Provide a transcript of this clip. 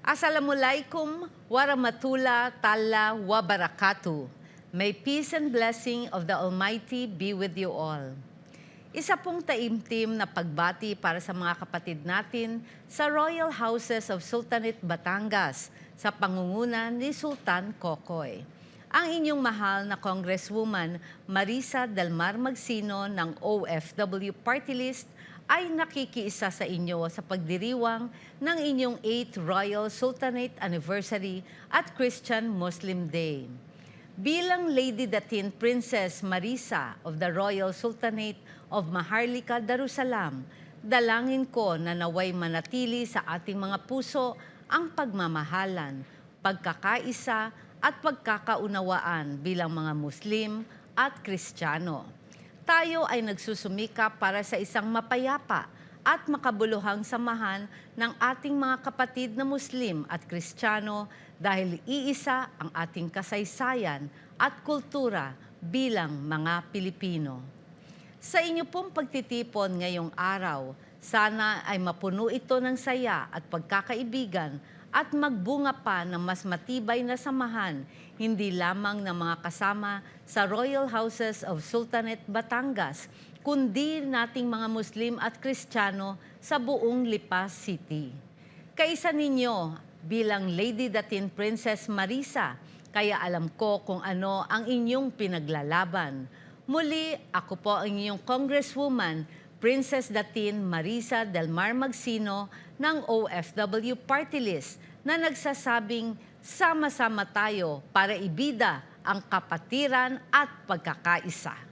Assalamualaikum warahmatullah ta'ala wabarakatuh. May peace and blessing of the Almighty be with you all. Isa pong taimtim na pagbati para sa mga kapatid natin sa Royal Houses of Sultanate Batangas sa pangunguna ni Sultan Kokoy. Ang inyong mahal na Congresswoman Marisa Delmar Magsino ng OFW Party List ay nakikiisa sa inyo sa pagdiriwang ng inyong 8th Royal Sultanate Anniversary at Christian Muslim Day. Bilang Lady Datin Princess Marisa of the Royal Sultanate of Maharlika, Darussalam, dalangin ko na naway manatili sa ating mga puso ang pagmamahalan, pagkakaisa at pagkakaunawaan bilang mga Muslim at Kristiyano. Tayo ay nagsusumika para sa isang mapayapa at makabuluhang samahan ng ating mga kapatid na Muslim at Kristiyano dahil iisa ang ating kasaysayan at kultura bilang mga Pilipino. Sa inyo pong pagtitipon ngayong araw, sana ay mapuno ito ng saya at pagkakaibigan at magbunga pa ng mas matibay na samahan, hindi lamang ng mga kasama sa Royal Houses of Sultanate Batangas, kundi nating mga Muslim at Kristiyano sa buong Lipa City. Kaisa ninyo bilang Lady Datin Princess Marisa, kaya alam ko kung ano ang inyong pinaglalaban. Muli, ako po ang inyong Congresswoman, Princess Datin Marisa Delmar Magsino ng OFW Party List na nagsasabing sama-sama tayo para ibida ang kapatiran at pagkakaisa.